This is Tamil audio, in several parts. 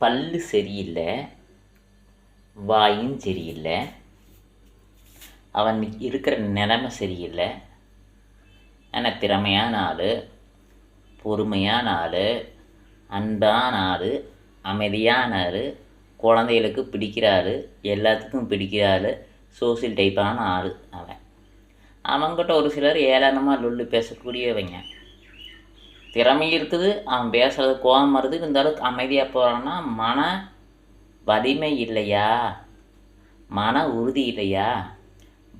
பல்லு சரியில்லை வாயும் சரியில்லை அவன் இருக்கிற நிலைமை சரியில்லை. ஆனால் திறமையான ஆள் பொறுமையான ஆள் அன்பான ஆள் அமைதியான ஆள் குழந்தைகளுக்கு பிடிக்கிற ஆள் எல்லாத்துக்கும் பிடிக்கிற ஆள் சோசியல் டைப்பான ஆள் அவன். அவங்ககிட்ட ஒரு சிலர் ஏளனமாக லொல்லு பேசக்கூடியவங்க. திறமை இருக்குது அவன் பேசுறது கோபம் வருது இருந்தாலும் அமைதியாக போகிறான்னா மன வலிமை இல்லையா? மன உறுதி இல்லையா?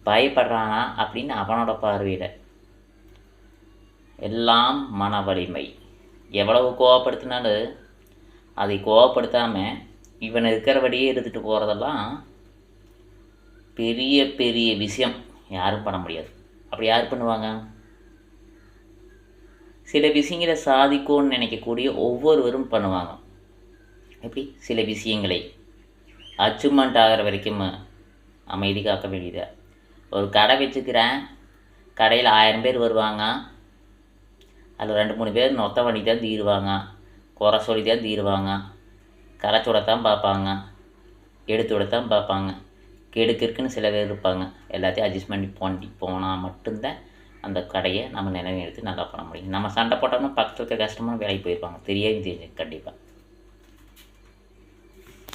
பயப்படுறானா அப்படின்னு அவனோட பார்வையில். எல்லாம் மன வலிமை. எவ்வளவு கோவப்படுத்தினாலும் அதை கோவப்படுத்தாமல் இவன் இருக்கிறபடியே எடுத்துகிட்டு போகிறதெல்லாம் பெரிய பெரிய விஷயம். யாரும் பண்ண முடியாது. அப்படி யார் பண்ணுவாங்க? சில விஷயங்களை சாதிக்கும்னு நினைக்கக்கூடிய ஒவ்வொருவரும் பண்ணுவாங்க. எப்படி? சில விஷயங்களை அச்சீவ்மெண்ட் ஆகிற வரைக்கும் அமைதி காக்க வேண்டியது? ஒரு கடை வச்சுக்கிறேன். கடையில் ஆயிரம் பேர் வருவாங்க. அதில் ரெண்டு மூணு பேர் நொத்த வண்டி தான் தீருவாங்க. குறை சொல்லி தான் தீருவாங்க. கரைச்சுட தான் பார்ப்பாங்க. எடுத்து விட தான் பார்ப்பாங்க கெடுக்கிறதுக்குன்னு சில பேர் இருப்பாங்க. எல்லாத்தையும் அட்ஜஸ்ட் பண்ணி போண்டி போனால் மட்டும்தான் அந்த கடையை நம்ம நினைவு எடுத்து நல்லா பண்ண முடியும். நம்ம சண்டை போட்டோம்னா பக்கத்தில் இருக்கிற கஸ்டமர் வேலைக்கு போயிருப்பாங்க தெரியாது தெரிஞ்சு கண்டிப்பாக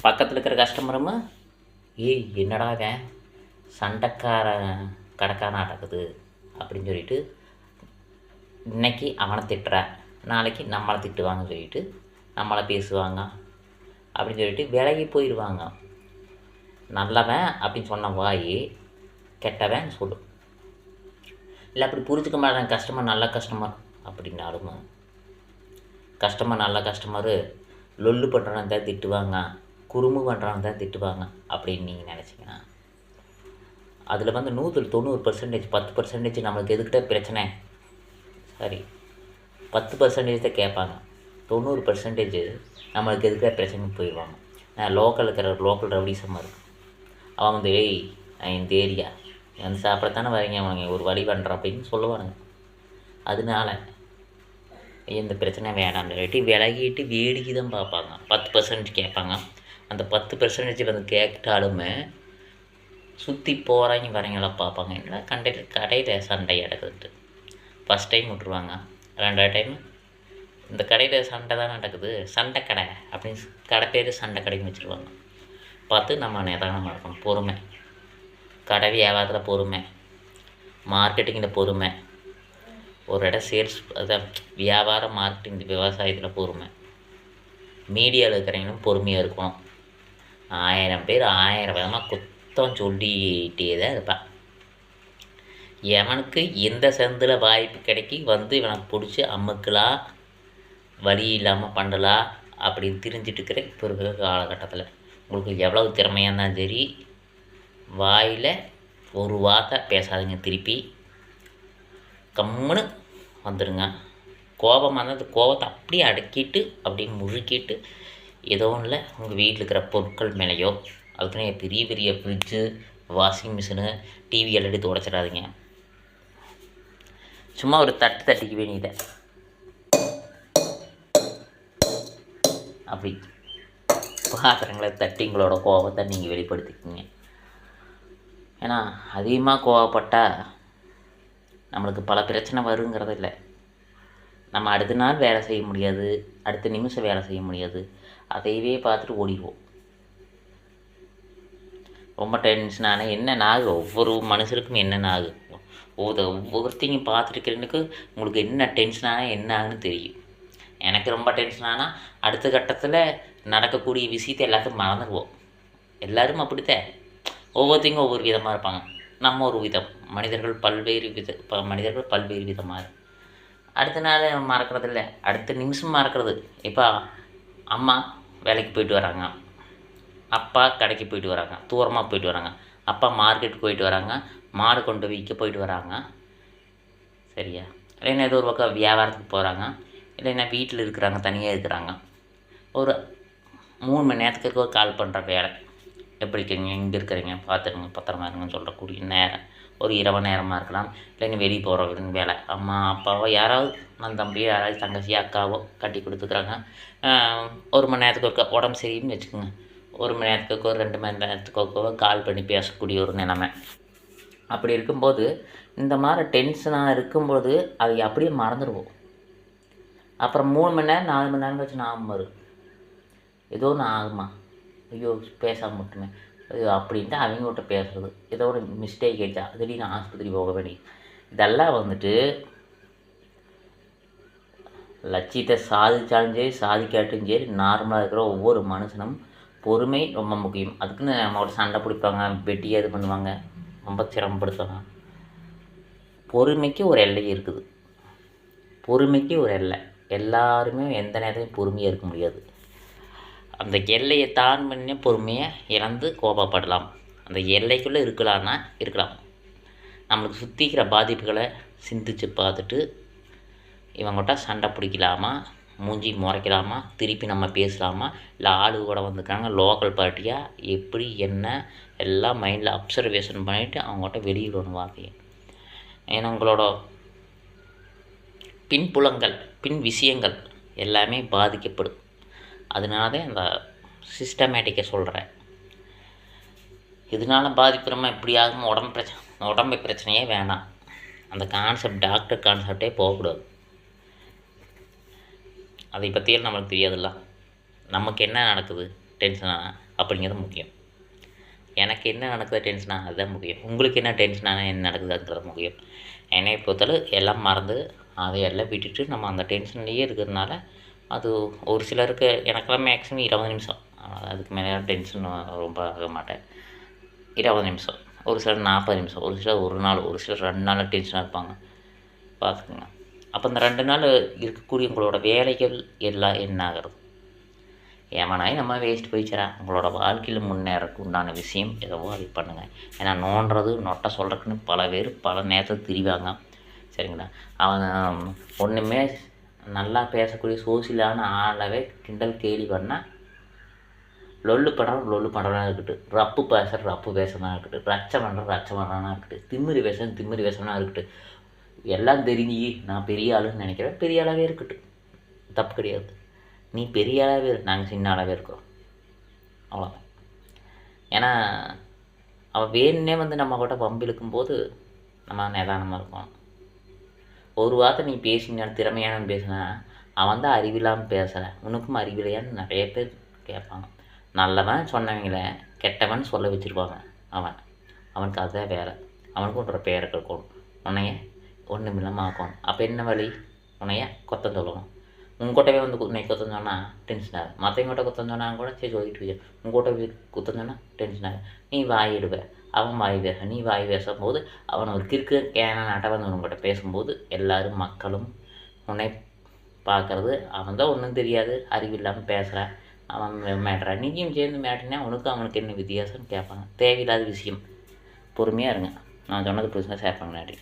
பக்கத்தில் இருக்கிற கஸ்டமரும் ஏய் என்னடாக சண்டைக்கார கடைக்காரன் நடக்குது. அப்படின்னு சொல்லிட்டு இன்னைக்கு அவனை திட்டுற. நாளைக்கு நம்மளை திட்டுவாங்கன்னு சொல்லிட்டு நம்மளை பேசுவாங்க. அப்படின்னு சொல்லிட்டு விலகி போயிடுவாங்க நல்லவன் அப்படின்னு சொன்ன வாய் கெட்டவன் சொல்லும் இல்லை அப்படி புரிஞ்சுக்க மாட்டேன். கஸ்டமர் நல்ல கஸ்டமர் அப்படின்னாலும் கஸ்டமர் நல்ல கஸ்டமரு லொல்லு பண்ணுறவன் தான் திட்டுவாங்க குறும்பு பண்ணுறவன் தான் திட்டுவாங்க அப்படின்னு நீங்கள் நினச்சிங்கன்னா அதில் வந்து நூற்றில் தொண்ணூறு பர்சன்டேஜ் பத்து பர்சன்டேஜ் நம்மளுக்கு எதுக்கிட்ட பிரச்சனை? சரி பத்து பர்சன்டேஜ் தான் கேட்பாங்க. தொண்ணூறு பர்சன்டேஜ் நம்மளுக்கு எதுக்கிட்ட பிரச்சனை போயிடுவாங்க. நான் லோக்கல் இருக்கிற லோக்கல் ரவுடிசமாக இருக்கும் அவன் வந்து ஏய் இந்த ஏரியா வந்து சாப்பிடத்தானே வரீங்க அவனுங்க? ஒரு வழி பண்ணுற அப்படின்னு சொல்லுவானுங்க. அதனால எந்த பிரச்சனை வேணாம்னு சொல்லிட்டு விலகிட்டு வேடிக்கை தான் பார்ப்பாங்க. பத்து பர்சன்டேஜ் கேட்பாங்க. அந்த பத்து பர்சன்டேஜ் வந்து கேட்டாலுமே சுற்றி போகிறாங்க வரீங்களா பார்ப்பாங்க. என்ன கண்டையில் கடையில் சண்டை நடக்குதுன்ட்டு ஃபஸ்ட் டைம் விட்ருவாங்க ரெண்டாவது டைம் இந்த கடையில் சண்டை தான் நடக்குது. சண்டை கடை அப்படின்னு கடை பேர் சண்டை கடைன்னு வச்சுருவாங்க. பார்த்து நம்ம நிதானம் நடக்கணும் பொறுமை. கடை வியாபாரத்தில் பொறுமை. மார்க்கெட்டிங்கில் பொறுமை. ஒரு இடம் சேல்ஸ் அதான் வியாபாரம் மார்க்கெட்டிங் விவசாயத்தில் பொறுமை. மீடியாவில் இருக்கிறவங்களும் பொறுமையாக இருக்கணும். ஆயிரம் பேர் ஆயிரம் விதமாக குத்தம் சொல்லிகிட்டே தான் இருப்பான். எவனுக்கு எந்த சந்தில் வாய்ப்பு கிடைக்கி வந்து இவனை பிடிச்சி அமுக்கலாம் வழி இல்லாமல் பண்ணலாம் அப்படின்னு தெரிஞ்சிட்டு இருக்கிற இப்போ இருக்கிற காலகட்டத்தில். உங்களுக்கு எவ்வளவு திறமையாக இருந்தாலும் சரி வாயில் ஒரு வார்த்தை பேசாதீங்க திருப்பி. கம்முன்னு வந்துடுங்க கோபமாக இருந்தால் அந்த கோபத்தை அப்படியே அடக்கிட்டு அப்படியே முழுக்கிட்டு ஏதோ ஒன்றில் உங்கள் வீட்டில் இருக்கிற பொருட்கள் மேலேயோ அதுக்குன்னு பெரிய பெரிய ஃப்ரிட்ஜு வாஷிங் மிஷினு டிவி எல்லாம் எடுத்து உடச்சிடாதீங்க. சும்மா ஒரு தட்டு தட்டிக்க வேண்டியதை. அப்படி பாத்திரங்களை தட்டி உங்களோட கோபத்தை நீங்கள் வெளிப்படுத்திக்கிங்க. ஏன்னா அதிகமாக கோவப்பட்டால் நம்மளுக்கு பல பிரச்சனை வருங்கிறது இல்லை. நம்ம அடுத்த நாள் வேலை செய்ய முடியாது அடுத்த நிமிஷம் வேலை செய்ய முடியாது. அதையவே பார்த்துட்டு ஓடிடுவோம். ரொம்ப டென்ஷனான என்ன நாகு? ஒவ்வொரு மனுஷருக்கும் என்ன நாகு? ஒவ்வொரு ஒவ்வொருத்தையும் பார்த்துருக்கிறனுக்கு உங்களுக்கு என்ன டென்ஷனான என்ன ஆகுன்னு தெரியும். எனக்கு ரொம்ப டென்ஷனானால் அடுத்த கட்டத்தில் நடக்கக்கூடிய விஷயத்தை எல்லாத்தையும் மறந்துடுவோம். எல்லோரும் அப்படித்தான். ஒவ்வொருத்தையும் ஒவ்வொரு விதமாக இருப்பாங்க. நம்ம ஒரு விதம். மனிதர்கள் பல்வேறு வித ப மனிதர்கள் பல்வேறு விதமாக அடுத்த நாள் மறக்கிறது இல்லை. அடுத்த நிமிஷம் மறக்கிறது. இப்போ அம்மா வேலைக்கு போயிட்டு வராங்க. அப்பா கடைக்கு போயிட்டு வராங்க. தூரமாக போயிட்டு வராங்க. அப்பா மார்க்கெட்டுக்கு போயிட்டு வராங்க. மாடு கொண்டு விற்க போயிட்டு வராங்க. சரியா? இல்லைன்னா ஏதோ ஒரு பக்கம் வியாபாரத்துக்கு போகிறாங்க இல்லைன்னா வீட்டில் இருக்கிறாங்க தனியாக இருக்கிறாங்க. ஒரு மூணு மணி நேரத்துக்கு ஒரு கால் பண்ணுற வேலை. எப்படி இருக்கீங்க? எங்கே இருக்கிறீங்க? பார்த்துருங்க பத்திரமா இருங்கன்னு சொல்கிறக்கூடிய நேரம் ஒரு இரவு நேரமாக இருக்கலாம். இல்லைன்னு வெளியே போகிறவங்க வேலை. அம்மா அப்பாவோ யாராவது நான் தம்பியோ யாராவது தங்கச்சியோ அக்காவோ கட்டி கொடுத்துக்குறாங்க. ஒரு மணி நேரத்துக்கு ஒருக்கா உடம்பு சரின்னு வச்சுக்கோங்க. ஒரு மணி நேரத்துக்கு ஒரு ரெண்டு மணி நேரத்துக்கு கால் பண்ணி பேசக்கூடிய ஒரு நிலைமை. அப்படி இருக்கும்போது இந்த மாதிரி டென்ஷனாக இருக்கும்போது அதை அப்படியே மறந்துடுவோம். அப்புறம் மூணு மணி நேரம் நாலு மணி நேரம் கழிச்சு ஞாபகம் வரும். ஏதோ ஒன்று ஆகுமா? ஐயோ பேசாமல் மட்டுமே ஐயோ அப்படின்ட்டு அவங்ககிட்ட பேசுறது. ஏதோ ஒரு மிஸ்டேக் ஆயிடுச்சா? திடீர்னு ஆஸ்பத்திரி போக வேண்டிய இதெல்லாம் வந்துட்டு லட்சியத்தை சாதிச்சாலும் சரி சாதிக்காட்டும் சரி நார்மலாக இருக்கிற ஒவ்வொரு மனுஷனும் பொறுமை ரொம்ப முக்கியம். அதுக்குன்னு நம்மளோட சண்டை பிடிப்பாங்க வெட்டி இது பண்ணுவாங்க ரொம்ப சிரமப்படுத்துவாங்க. பொறுமைக்கு ஒரு எல்லை இருக்குது. பொறுமைக்கு ஒரு எல்லை. எல்லாருமே எந்த நேரத்துலையும் பொறுமையாக இருக்க முடியாது. அந்த எல்லையை தான் பண்ணி பொறுமையை இழந்து கோபப்படலாம். அந்த எல்லைக்குள்ளே இருக்கலாம்னா இருக்கலாம். நம்மளுக்கு சுற்றிக்கிற பாதிப்புகளை சிந்திச்சு பார்த்துட்டு இவங்ககிட்ட சண்டை பிடிக்கலாமா? மூஞ்சி முறைக்கலாமா? திருப்பி நம்ம பேசலாமா? இல்லை ஆளு கூட வந்திருக்காங்க லோக்கல் பார்ட்டியாக எப்படி என்ன? எல்லாம் மைண்டில் அப்சர்வேஷன் பண்ணிவிட்டு அவங்ககிட்ட வெளியிடணும் வார்த்தையை ஏன்னா உங்களோட பின்புலங்கள் பின் விஷயங்கள் எல்லாமே பாதிக்கப்படும். அதனால தான் அந்த சிஸ்டமேட்டிக்கை சொல்கிறேன் இதனால பாதிப்புறமா இப்படி ஆகும் உடம்பு பிரச்சனை உடம்பு பிரச்சனையே வேணாம். அந்த கான்செப்ட் டாக்டர் கான்செப்டே போகக்கூடாது. அதை பற்றியெல்லாம் நம்மளுக்கு தெரியாதுல்ல. நமக்கு என்ன நடக்குது? டென்ஷனாக அப்படிங்கிறது முக்கியம். எனக்கு என்ன நடக்குது? டென்ஷனாக அதுதான் முக்கியம். உங்களுக்கு என்ன டென்ஷனான என்ன நடக்குதுங்கிறது முக்கியம். என்னை பொறுத்தளவு எல்லாம் மறந்து அதை எல்லாம் விட்டுட்டு நம்ம அந்த டென்ஷன்லேயே இருக்கிறதுனால அது ஒரு சிலருக்கு எனக்கெல்லாம் மேக்ஸிமம் இருபது நிமிஷம். அதனால் அதுக்கு மேலே டென்ஷன் ரொம்ப ஆக மாட்டேன். இருபது நிமிஷம். ஒரு சிலர் நாற்பது நிமிஷம். ஒரு சிலர் ஒரு நாள் ஒரு சிலர் ரெண்டு நாள் டென்ஷனாக இருப்பாங்க. பார்த்துக்குங்க அப்போ இந்த ரெண்டு நாள் இருக்கக்கூடிய உங்களோட வேலைகள் எல்லாம் என்ன ஆகிறது? ஏமனாய் நம்ம வேஸ்ட் போயிடுச்சுறா உங்களோட வாழ்க்கையில் முன்னேறக்கு உண்டான விஷயம் எதுவோ அதை பண்ணுங்கள் ஏன்னா நோன்றது நொட்டை சொல்கிறதுக்குன்னு பல பேர் பல நேரத்தை திரிவாங்க. சரிங்களா? அவங்க ஒன்றுமே நல்லா பேசக்கூடிய சோசியலான ஆளவே கிண்டல் கேலி பண்ணால் லொல்லு பண்ணுறவன் லொல்லு பண்ணுறவனா இருக்கட்டும். ரப்பு பேசுகிற ரப்பு பேசுறவனா இருக்கட்டும். ரச்சை பண்ணுற ரச்சை பண்ணுறனா இருக்கட்டும். திமிரி பேசுறது திமிரி பேசுகிறனா இருக்கட்டும். எல்லாம் தெரிஞ்சு நான் பெரிய ஆளுன்னு நினைக்கிறேன். பெரிய ஆளாகவே இருக்கட்டும். தப்பு கிடையாது. நீ பெரிய ஆளாகவே இரு. நாங்கள் சின்ன ஆளாகவே இருக்கிறோம். அவ்வளோதான் ஏன்னா அவள் வேணுன்னே வந்து நம்ம கூட பம்பு இழுக்கும்போது நம்ம நிதானமாக இருக்கணும். ஒரு வார்த்தை நீ பேசின திறமையான பேசினா? அவன் தான் அறிவில்லாமல் பேசுகிறேன் உனக்கும் அறிவில்லையான்னு நிறைய பேர் கேட்பாங்க. நல்லவன் சொன்னவங்கள கெட்டவன் சொல்ல வச்சுருப்பாங்க அவன். அவனுக்கு அதுதான் வேலை. அவனுக்கு ஒரு பேரை கேட்கணும் உன்னைய ஒன்றும் இல்லாமல் ஆக்கணும். அப்போ என்ன வழி? உன்னைய கொத்தம் சொல்லணும். உங்ககிட்டவே வந்து உன்னை குத்தம் சொன்னால் டென்ஷன் ஆகும் மற்றவங்ககிட்ட குத்தம் சொன்னால் கூட சரி சொல்லிட்டு போய் உங்ககிட்ட போய் குத்தம் சொன்னால் டென்ஷன் ஆகும் நீ வாயிடுவேன் அவன் வாய் பேச நீ வாய் பேசும்போது அவன் ஒரு கிறுக்கு கேன நாட்டை வந்து உங்ககிட்ட பேசும்போது எல்லாரும் மக்களும் உன்னை பார்க்கறது. அவன் தான் ஒன்றும் தெரியாது அறிவில்லாமல் பேசுகிறான் அவன் மேட்றான் நீயும் சேர்ந்து மேட்டினா உனக்கும் அவனுக்கு என்ன வித்தியாசம்னு கேட்பாங்க தேவையில்லாத விஷயம். பொறுமையாக இருங்க. நான் சொன்னது புதுசாக ஷேர் பண்ண நன்றி